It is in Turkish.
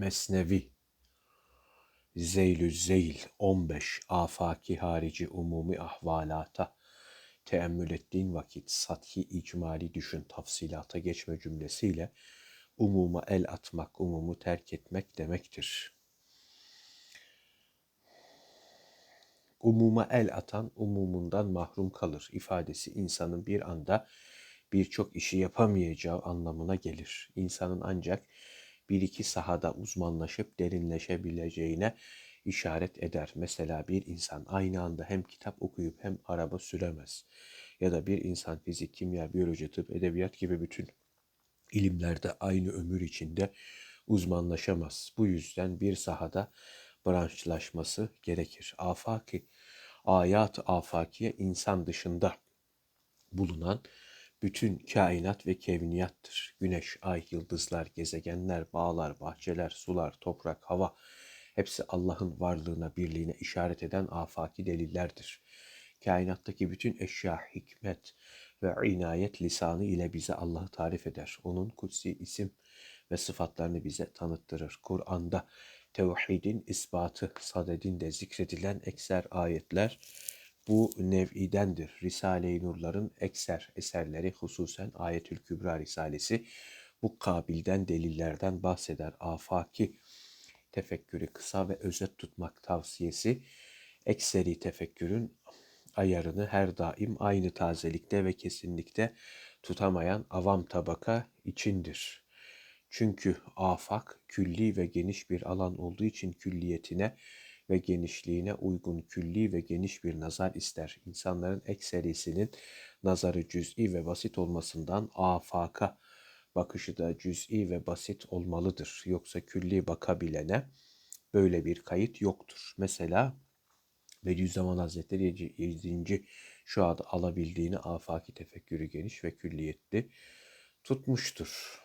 Mesnevi Zeylü Zeyl 15 afaki harici umumi ahvalata teemmül ettiğin vakit sathi icmali düşün tafsilata geçme cümlesiyle umuma el atmak, umumu terk etmek demektir. Umuma el atan umumundan mahrum kalır ifadesi insanın bir anda birçok işi yapamayacağı anlamına gelir. İnsanın ancak bir iki sahada uzmanlaşıp derinleşebileceğine işaret eder. Mesela bir insan aynı anda hem kitap okuyup hem araba süremez. Ya da bir insan fizik, kimya, biyoloji, tıp, edebiyat gibi bütün ilimlerde aynı ömür içinde uzmanlaşamaz. Bu yüzden bir sahada branşlaşması gerekir. Afaki, ayat afakiye insan dışında bulunan bütün kainat ve kevniyattır. Güneş, ay, yıldızlar, gezegenler, bağlar, bahçeler, sular, toprak, hava hepsi Allah'ın varlığına, birliğine işaret eden afaki delillerdir. Kainattaki bütün eşya, hikmet ve inayet lisanı ile bize Allah'ı tarif eder. Onun kutsi isim ve sıfatlarını bize tanıttırır. Kur'an'da tevhidin ispatı sadedinde zikredilen ekser ayetler bu nev'idendir. Risale-i Nurların ekser eserleri hususen Ayetül Kübra Risalesi bu kabilden delillerden bahseder. Afaki tefekkürü kısa ve özet tutmak tavsiyesi ekseri tefekkürün ayarını her daim aynı tazelikte ve kesinlikte tutamayan avam tabaka içindir. Çünkü afak külli ve geniş bir alan olduğu için külliyetine ve genişliğine uygun külli ve geniş bir nazar ister. İnsanların ekserisinin nazarı cüz'i ve basit olmasından afaka bakışı da cüz'i ve basit olmalıdır. Yoksa külli bakabilene böyle bir kayıt yoktur. Mesela Bediüzzaman Hazretleri 7. şu adı alabildiğini afaki tefekkürü geniş ve külliyetli tutmuştur.